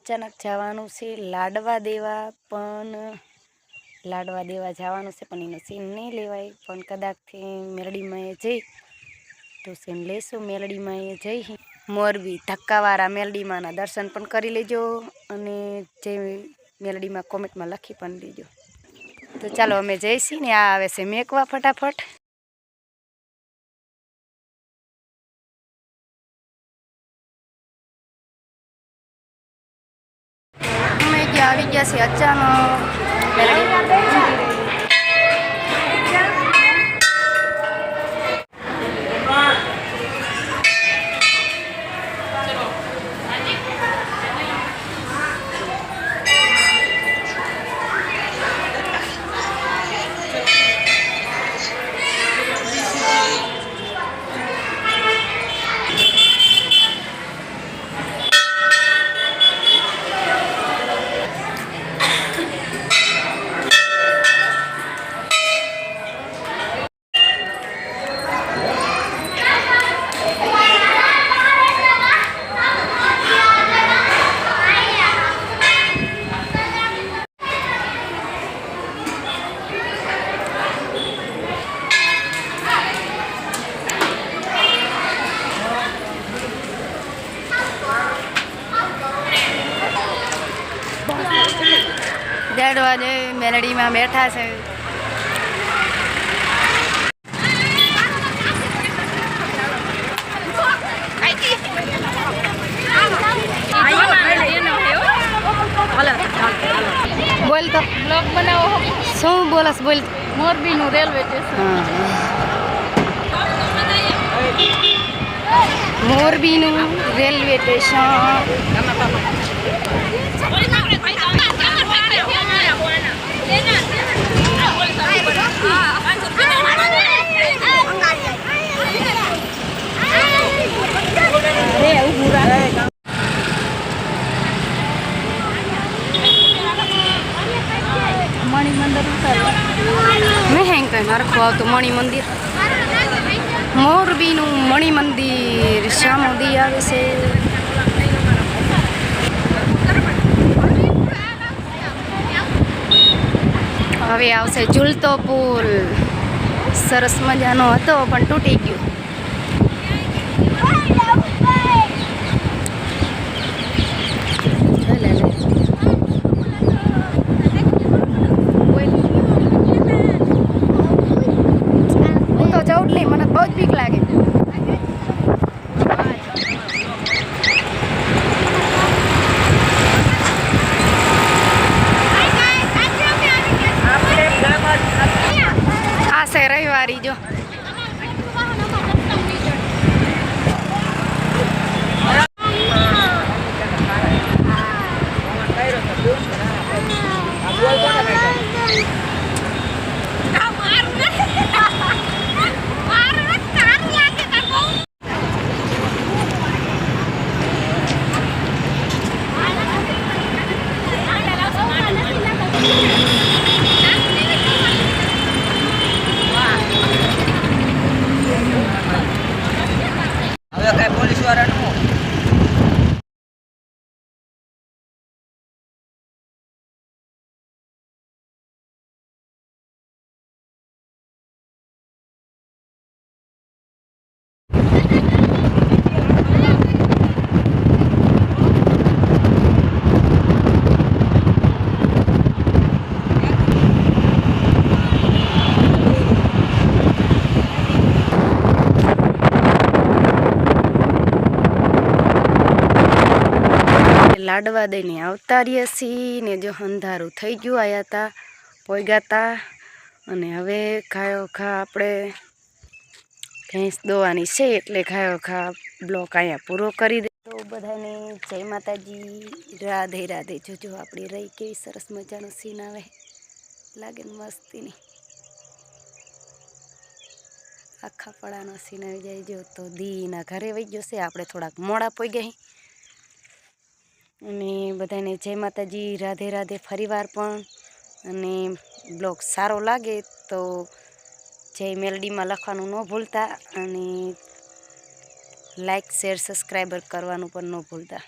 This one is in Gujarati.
અચાનક જવાનું છે, લાડવા દેવા પણ, લાડવા દેવા જવાનું છે, પણ એનો સીન નહીં લેવાય. પણ કદાચથી મેલડીમાં એ જઈ, તો સીન લેશું, મેલડીમાં એ જઈ. મોરબી, ધક્કાવાળા મેલડીમાંના દર્શન પણ કરી લેજો અને જે મેલડીમાં કોમેન્ટમાં લખી પણ દેજો. તો ચાલો અમે જઈશી ને આ આવે છે મેકવા ફટાફટ. આવી ગયા છે. અચાનક દેડવા જે મેલડીમાં બેઠા છે. બોલ તો. બ્લોગ બનાવો શું બોલસ બોલ. મોરબીનું રેલવે સ્ટેશન મોરબીનું રેલવે સ્ટેશન મણિ મંદિર ઉતારો કઈ મારે આવતું મણિ મંદિર. મોરબીનું મણિ મંદિર શા મોદી આવે છે. હવે આવશે ઝૂલતો પુલ. સરસ મજાનો હતો, પણ તૂટી ગયો લે, લે, લે. બોલ. હું તો જઉં જ નહીં મને બહુ જ બીક લાગે આ છે લાડવા દઈને આવતા રહ્યા છીએ ને જો અંધારું થઈ ગયું આયા હતા પોગ્યા તા અને હવે ખાયો ખા આપણે ભેંસ દોવાની છે એટલે ખાયો ખા બ્લોક અહીંયા પૂરો કરી દે. તો બધાને જય માતાજી, રાધે રાધે. જોજો આપણી રહી કેવી સરસ મજાનો સીન આવે. લાગે ને મસ્તીની. આખા પડાનો સીન આવી જાય. જો, તો દીના ઘરે વહી ગયો છે. આપણે થોડાક મોડા પોઈ ગયા અને બધાને જય માતાજી, રાધે રાધે ફરીવાર પણ. અને બ્લોગ સારો લાગે તો જય મેલડીમાં લખવાનું ન ભૂલતા અને લાઈક, શેર, સબસ્ક્રાઈબર કરવાનું પણ ન ભૂલતા.